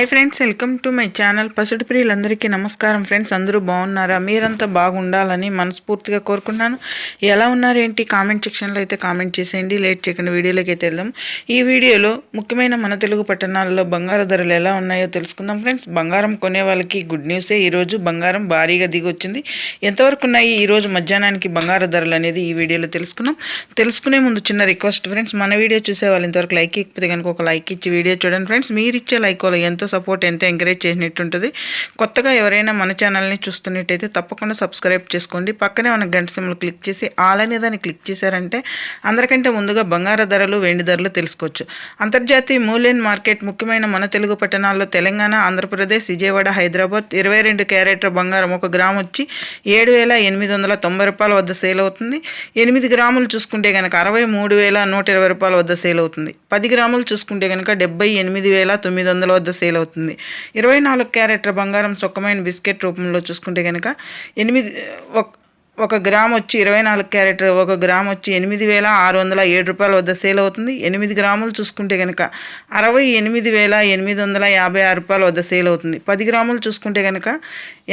Hi friends welcome to my channel పసుడు ప్రియులందరికీ నమస్కారం friends అందరూ బాగున్నారా? మీరంతా బాగుండాలని మనస్ఫూర్తిగా కోరుకుంటున్నాను. ఎలా ఉన్నారు ఏంటి? కామెంట్ సెక్షన్లో అయితే కామెంట్ చేసేయండి. లేట్ చేయకుండా వీడియోలోకి అయితే వెళ్దాం. ఈ వీడియోలో ముఖ్యమైన మన తెలుగు పట్టణాల్లో బంగారు ధరలు ఎలా ఉన్నాయో తెలుసుకుందాం ఫ్రెండ్స్ బంగారం కొనే వాళ్ళకి గుడ్ న్యూసే ఈరోజు బంగారం భారీగా దిగొచ్చింది. ఎంతవరకు ఉన్నాయి? ఈరోజు మధ్యాహ్నానికి బంగారు ధరలు అనేది ఈ వీడియోలో తెలుసుకున్నాం తెలుసుకునే ముందు చిన్న రిక్వెస్ట్ ఫ్రెండ్స్ మన వీడియో చూసే వాళ్ళు ఇంతవరకు లైక్ ఇకపోతే కనుక ఒక లైక్ ఇచ్చి వీడియో చూడండి ఫ్రెండ్స్ మీరు ఇచ్చే లైక్ వాళ్ళు ఎంతో సపోర్ట్ ఎంతో ఎంకరేజ్ చేసినట్టుంటుంది. కొత్తగా ఎవరైనా మన ఛానల్ని చూస్తున్నట్టయితే తప్పకుండా సబ్స్క్రైబ్ చేసుకోండి. పక్కనే మన గంట సిమ్లు క్లిక్ చేసి ఆల్ అనే దాన్ని క్లిక్ చేశారంటే అందరికంటే ముందుగా బంగారు ధరలు వెండి ధరలు తెలుసుకోవచ్చు. అంతర్జాతీయ మూల్యం మార్కెట్ ముఖ్యమైన మన తెలుగు పట్టణాల్లో తెలంగాణ ఆంధ్రప్రదేశ్ విజయవాడ హైదరాబాద్ ఇరవై రెండు క్యారెట్ల బంగారం ఒక గ్రామ్ వచ్చి ఏడు వేల ఎనిమిది వందల తొంభై రూపాయల వద్ద సేల్ అవుతుంది. ఎనిమిది గ్రాములు చూసుకుంటే కనుక అరవై మూడు వేల నూట ఇరవై రూపాయల వద్ద సేల్ అవుతుంది. పది గ్రాములు చూసుకుంటే కనుక డెబ్బై ఎనిమిది వేల తొమ్మిది వందల వద్ద సేల్ అవుతుంది. ఇరవై నాలుగు క్యారెట్ల బంగారం సొక్కమైన బిస్కెట్ రూపంలో చూసుకుంటే కనుక ఎనిమిది ఒక ఒక గ్రామ్ వచ్చి ఇరవై నాలుగు క్యారెట్ ఒక గ్రామ్ వచ్చి ఎనిమిది వేల ఆరు వందల ఏడు రూపాయల వద్ద సేల్ అవుతుంది. ఎనిమిది గ్రాములు చూసుకుంటే కనుక అరవై ఎనిమిది వేల ఎనిమిది వందల యాభై ఆరు రూపాయల వద్ద సేల్ అవుతుంది. పది గ్రాములు చూసుకుంటే కనుక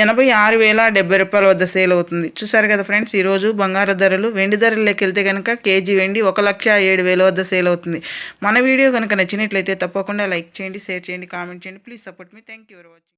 ఎనభై ఆరు వేల డెబ్బై రూపాయల వద్ద సేల్ అవుతుంది. చూసారు కదా ఫ్రెండ్స్ ఈరోజు బంగారు ధరలు వెండి ధరల్లోకి వెళ్తే కనుక కేజీ వెండి ఒక లక్ష ఏడు వేల వద్ద సేల్ అవుతుంది. మన వీడియో కనుక నచ్చినట్లయితే తప్పకుండా లైక్ చేయండి షేర్ చేయండి కామెంట్ చేయండి. Please support me. Thank you for watching.